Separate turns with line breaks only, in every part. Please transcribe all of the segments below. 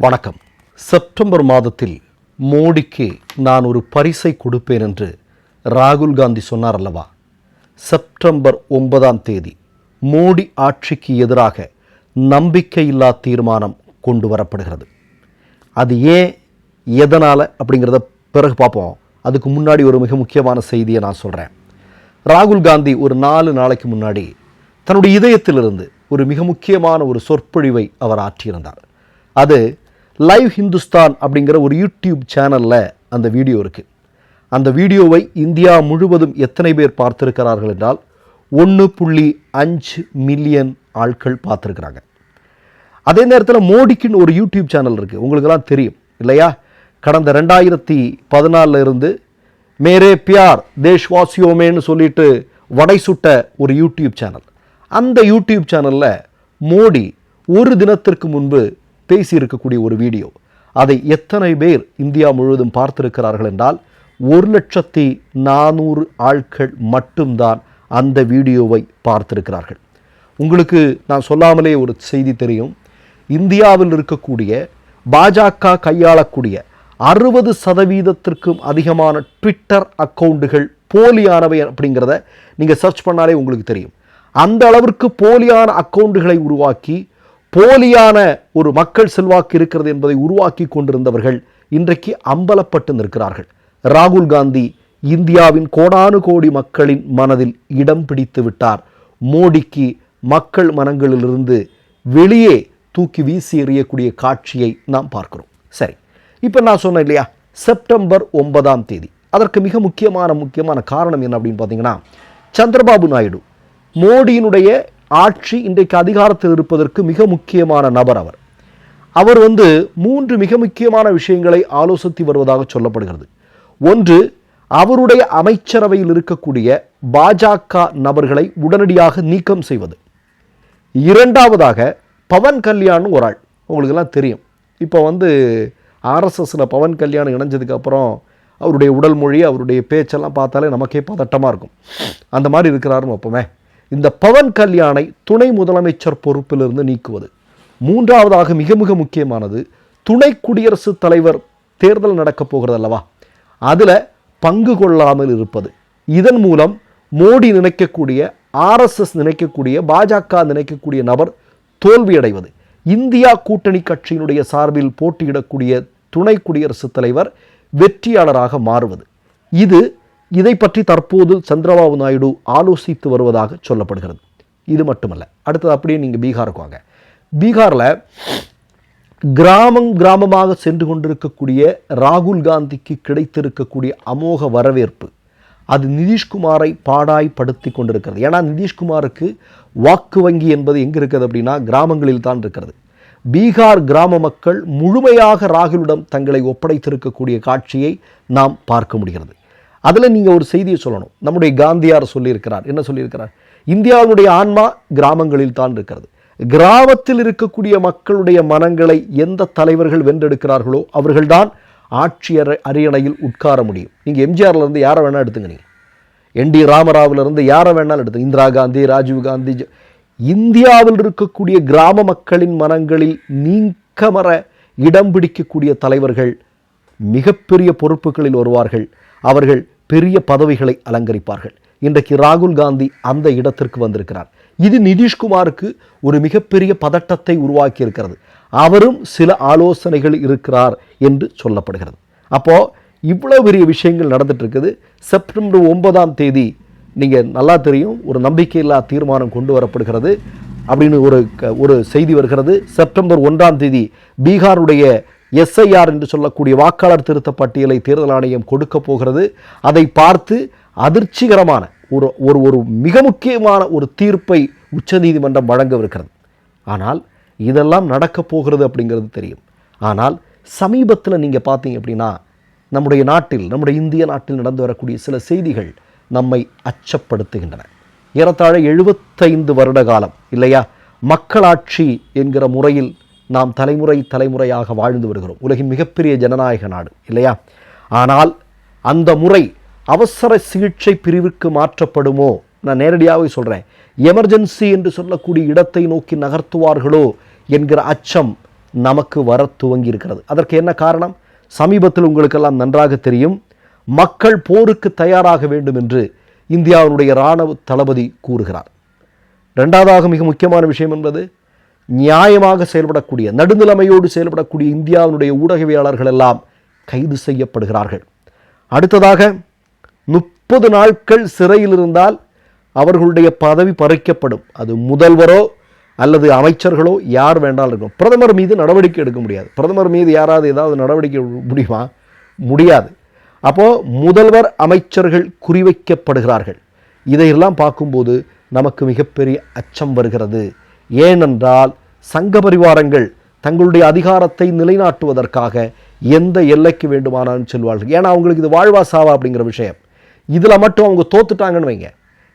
வணக்கம். செப்டம்பர் மாதத்தில் மோடிக்கு நான் ஒரு பரிசை கொடுப்பேன் என்று ராகுல் காந்தி சொன்னார் அல்லவா? செப்டம்பர் ஒன்பதாம் தேதி மோடி ஆட்சிக்கு எதிராக நம்பிக்கையில்லா தீர்மானம் கொண்டு வரப்படுகிறது. அது ஏன் எதனால் அப்படிங்கிறத பிறகு பார்ப்போம். அதுக்கு முன்னாடி ஒரு மிக முக்கியமான செய்தியை நான் சொல்கிறேன் ராகுல் காந்தி ஒரு நாலு நாளைக்கு முன்னாடி தன்னுடைய இதயத்திலிருந்து ஒரு மிக முக்கியமான ஒரு சொற்பொழிவை அவர் ஆற்றியிருந்தார். அது லைவ் ஹிந்துஸ்தான் அப்படிங்கிற ஒரு யூடியூப் சேனலில் அந்த வீடியோ இருக்குது அந்த வீடியோவை இந்தியா முழுவதும் எத்தனை பேர் பார்த்துருக்கிறார்கள் என்றால் ஒன்று புள்ளி அஞ்சு மில்லியன் ஆட்கள் பார்த்துருக்குறாங்க. அதே நேரத்தில் மோடிக்குன்னு ஒரு யூடியூப் சேனல் இருக்குது உங்களுக்கெல்லாம் தெரியும் இல்லையா? கடந்த ரெண்டாயிரத்தி பதினாலில் இருந்து மேரே பியார் தேஷ்வாசியோமேன்னு சொல்லிட்டு வடை சுட்ட ஒரு யூடியூப் சேனல் அந்த யூடியூப் சேனலில் மோடி ஒரு தினத்திற்கு முன்பு பேசியிருக்கக்கூடிய ஒரு வீடியோ. அதை எத்தனை பேர் இந்தியா முழுவதும் பார்த்திருக்கிறார்கள் என்றால் ஒரு லட்சத்தி நானூறு ஆட்கள் மட்டும்தான் அந்த வீடியோவை பார்த்திருக்கிறார்கள். உங்களுக்கு நான் சொல்லாமலே ஒரு செய்தி தெரியும். இந்தியாவில் இருக்கக்கூடிய பாஜக கையாளக்கூடிய அறுபது சதவீதத்திற்கும் அதிகமான ட்விட்டர் அக்கவுண்டுகள் போலியானவை அப்படிங்கிறத நீங்கள் சர்ச் பண்ணாலே உங்களுக்கு தெரியும். அந்த அளவிற்கு போலியான அக்கௌண்டுகளை உருவாக்கி போலியான ஒரு மக்கள் செல்வாக்கு இருக்கிறது என்பதை உருவாக்கி கொண்டிருந்தவர்கள் இன்றைக்கு அம்பலப்பட்டு நிற்கிறார்கள். ராகுல் காந்தி இந்தியாவின் கோடானு கோடி மக்களின் மனதில் இடம் பிடித்து விட்டார். மோடிக்கு மக்கள் மனங்களிலிருந்து வெளியே தூக்கி வீசி எறியக்கூடிய காட்சியை நாம் பார்க்கிறோம். சரி இப்போ நான் சொன்னேன் இல்லையா? செப்டம்பர் ஒன்பதாம் தேதி. அதற்கு மிக முக்கியமான முக்கியமான காரணம் என்ன அப்படின்னு பார்த்தீங்கன்னா சந்திரபாபு நாயுடு மோடியினுடைய ஆட்சி இன்றைக்கு அதிகாரத்தில் இருப்பதற்கு மிக முக்கியமான நபர் அவர். அவர் வந்து மூன்று மிக முக்கியமான விஷயங்களை ஆலோசித்து வருவதாக சொல்லப்படுகிறது. ஒன்று அவருடைய அமைச்சரவையில் இருக்கக்கூடிய பாஜக நபர்களை உடனடியாக நீக்கம் செய்வது. இரண்டாவதாக பவன் கல்யாண் ஒரு ஆள். உங்களுக்கெல்லாம் தெரியும். இப்போ வந்து ஆர்எஸ்எஸில் பவன் கல்யாண் இணைஞ்சதுக்கப்புறம் அவருடைய உடல் மொழி அவருடைய பேச்செல்லாம் பார்த்தாலே நமக்கே பதட்டமாக இருக்கும். அந்த மாதிரி இருக்கிறாருன்னு வைப்போமே. இந்த பவன் கல்யாணை துணை முதலமைச்சர் பொறுப்பிலிருந்து நீக்குவது. மூன்றாவதாக மிக மிக முக்கியமானது துணை குடியரசுத் தலைவர் தேர்தல் நடக்கப் போகிறது அல்லவா அதில் பங்கு கொள்ளாமல் இருப்பது. இதன் மூலம் மோடி நினைக்கக்கூடிய ஆர்எஸ்எஸ் நினைக்கக்கூடிய பாஜக நினைக்கக்கூடிய நபர் தோல்வியடைவது. இந்தியா கூட்டணி கட்சியினுடைய சார்பில் போட்டியிடக்கூடிய துணை குடியரசுத் தலைவர் வெற்றியாளராக மாறுவது. இது இதை பற்றி தற்போது சந்திரபாபு நாயுடு ஆலோசித்து வருவதாக சொல்லப்படுகிறது. இது மட்டுமல்ல. அடுத்தது அப்படியே நீங்கள் பீகாருக்கு வாங்க. பீகாரில் கிராமம் கிராமமாக சென்று கொண்டிருக்கக்கூடிய ராகுல் காந்திக்கு கிடைத்திருக்கக்கூடிய அமோக வரவேற்பு அது நிதிஷ்குமாரை பாடாய்படுத்தி கொண்டிருக்கிறது. ஏன்னா நிதிஷ்குமாருக்கு வாக்கு வங்கி என்பது எங்கே இருக்குது அப்படின்னா கிராமங்களில் தான் இருக்கிறது. பீகார் கிராம மக்கள் முழுமையாக ராகுலிடம் தங்களை ஒப்படைத்திருக்கக்கூடிய காட்சியை நாம் பார்க்க முடிகிறது. அதில் நீங்கள் ஒரு செய்தியை சொல்லணும். நம்முடைய காந்தியார் சொல்லியிருக்கிறார். என்ன சொல்லியிருக்கிறார்? இந்தியாவுடைய ஆன்மா கிராமங்களில் தான் இருக்கிறது. கிராமத்தில் இருக்கக்கூடிய மக்களுடைய மனங்களை எந்த தலைவர்கள் வென்றெடுக்கிறார்களோ அவர்கள்தான் ஆட்சி அறை அரியணையில் உட்கார முடியும். நீங்கள் எம்ஜிஆர்லேருந்து யாரை வேணால் எடுத்துங்க நீங்கள் என் டி ராமராவிலிருந்து யாரை வேணாலும் எடுத்து இந்திரா காந்தி ராஜீவ் காந்தி இந்தியாவில் இருக்கக்கூடிய கிராம மக்களின் மனங்களில் நீக்கமர இடம் பிடிக்கக்கூடிய தலைவர்கள் மிகப்பெரிய பொறுப்புகளில் வருவார்கள். அவர்கள் பெரிய பதவிகளை அலங்கரிப்பார்கள். இன்றைக்கு ராகுல் காந்தி அந்த இடத்திற்கு வந்திருக்கிறார். இது நிதிஷ்குமாருக்கு ஒரு மிகப்பெரிய பதட்டத்தை உருவாக்கி இருக்கிறது அவரும் சில ஆலோசனைகள் இருக்கிறார் என்று சொல்லப்படுகிறது. அப்போ இவ்வளோ பெரிய விஷயங்கள் நடந்துட்டு இருக்குது செப்டம்பர் ஒன்பதாம் தேதி நீங்கள் நல்லா தெரியும் ஒரு நம்பிக்கையில்லா தீர்மானம் கொண்டு வரப்படுகிறது அப்படின்னு ஒரு க- ஒரு செய்தி வருகிறது. செப்டம்பர் ஒன்றாம் தேதி பீகாருடைய எஸ்ஐஆர் என்று சொல்லக்கூடிய வாக்காளர் திருத்த பட்டியலை தேர்தல் ஆணையம் கொடுக்க போகிறது. அதை பார்த்து அதிர்ச்சிகரமான ஒரு ஒரு ஒரு மிக முக்கியமான ஒரு தீர்ப்பை உச்சநீதிமன்றம் வழங்கவிருக்கிறது. ஆனால் இதெல்லாம் நடக்கப் போகிறது அப்படிங்கிறது தெரியும். ஆனால் சமீபத்தில் நீங்கள் பார்த்தீங்க அப்படின்னா நம்முடைய நாட்டில் நம்முடைய இந்திய நாட்டில் நடந்து வரக்கூடிய சில செய்திகள் நம்மை அச்சப்படுத்துகின்றன. ஏறத்தாழ எழுபத்தைந்து வருட காலம் இல்லையா? மக்களாட்சி என்கிற முறையில் நாம் தலைமுறை தலைமுறையாக வாழ்ந்து வருகிறோம். உலகின் மிகப்பெரிய ஜனநாயக நாடு இல்லையா? ஆனால் அந்த முறை அவசர சிகிச்சை பிரிவுக்கு மாற்றப்படுமோ? நான் நேரடியாகவே சொல்கிறேன் எமர்ஜென்சி என்று சொல்லக்கூடிய இடத்தை நோக்கி நகர்த்துவார்களோ என்கிற அச்சம் நமக்கு வர துவங்கி இருக்கிறது அதற்கு என்ன காரணம்? சமீபத்தில் உங்களுக்கெல்லாம் நன்றாக தெரியும். மக்கள் போருக்கு தயாராக வேண்டும் என்று இந்தியாவினுடைய இராணுவ தளபதி கூறுகிறார். ரெண்டாவதாக மிக முக்கியமான விஷயம் என்பது நியாயமாக செயல்படக்கூடிய நடுநிலைமையோடு செயல்படக்கூடிய இந்தியாவினுடைய ஊடகவியலாளர்கள் எல்லாம் கைது செய்யப்படுகிறார்கள். அடுத்ததாக முப்பது நாட்கள் சிறையில் இருந்தால் அவர்களுடைய பதவி பறிக்கப்படும். அது முதல்வரோ அல்லது அமைச்சர்களோ யார் வேண்டாலும் இருக்கும் பிரதமர் மீது நடவடிக்கை எடுக்க முடியாது. பிரதமர் மீது யாராவது ஏதாவது நடவடிக்கை எடுக்க முடியுமா? முடியாது. அப்போது முதல்வர் அமைச்சர்கள் குறிவைக்கப்படுகிறார்கள். இதையெல்லாம் பார்க்கும்போது நமக்கு மிகப்பெரிய அச்சம் வருகிறது. ஏனென்றால் சங்க பரிவாரங்கள் தங்களுடைய அதிகாரத்தை நிலைநாட்டுவதற்காக எந்த எல்லைக்கு வேண்டுமானாலும் செல்வார்கள். ஏன்னா அவங்களுக்கு இது வாழ்வா சாவா அப்படிங்கிற விஷயம். இதில் மட்டும் அவங்க தோத்துட்டாங்கன்னு வைங்க.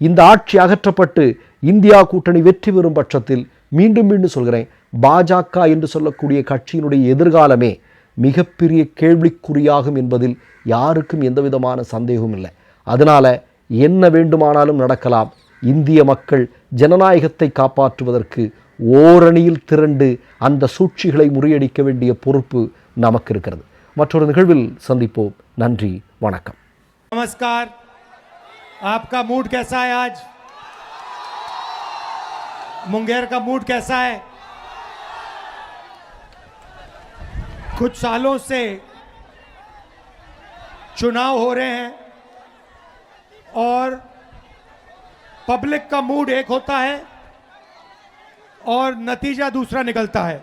இந்த ஆட்சி அகற்றப்பட்டு இந்தியா கூட்டணி வெற்றி பெறும் பட்சத்தில் மீண்டும் மீண்டும் சொல்கிறேன் பாஜக என்று சொல்லக்கூடிய கட்சியினுடைய எதிர்காலமே மிகப்பெரிய கேள்விக்குறியாகும் என்பதில் யாருக்கும் எந்த விதமான சந்தேகமும் இல்லை. அதனால என்ன வேண்டுமானாலும் நடக்கலாம் இந்திய மக்கள் ஜனநாயகத்தை காப்பாற்றுவதற்கு ஓரணியில் திரண்டு அந்த சூழ்ச்சிகளை முறியடிக்க வேண்டிய பொறுப்பு நமக்கு இருக்கிறது மற்றொரு நிகழ்வில் சந்திப்போம் நன்றி வணக்கம்
नमस्कार आपका मूड कैसा है आज मुंगेर का मूड कैसा है कुछ सालों से चुनाव हो रहे हैं और पब्लिक का मूड एक होता है और नतीजा दूसरा निकलता है।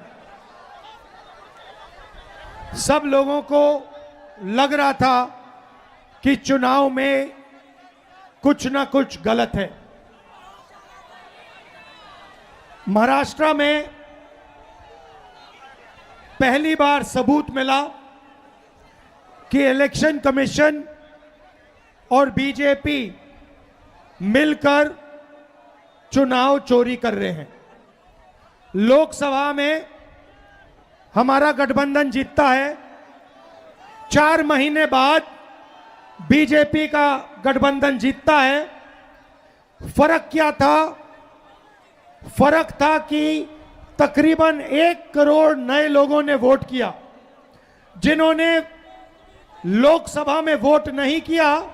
सब लोगों को लग रहा था कि चुनाव में कुछ ना कुछ गलत है। महाराष्ट्र में पहली बार सबूत मिला कि इलेक्शन कमीशन और बीजेपी मिलकर चुनाव चोरी कर रहे हैं। लोकसभा में हमारा गठबंधन जीतता है। चार महीने बाद बीजेपी का गठबंधन जीतता है। फ़र्क क्या था? फ़र्क था कि तकरीबन एक करोड़ नए लोगों ने वोट किया। जिन्होंने लोकसभा में वोट नहीं किया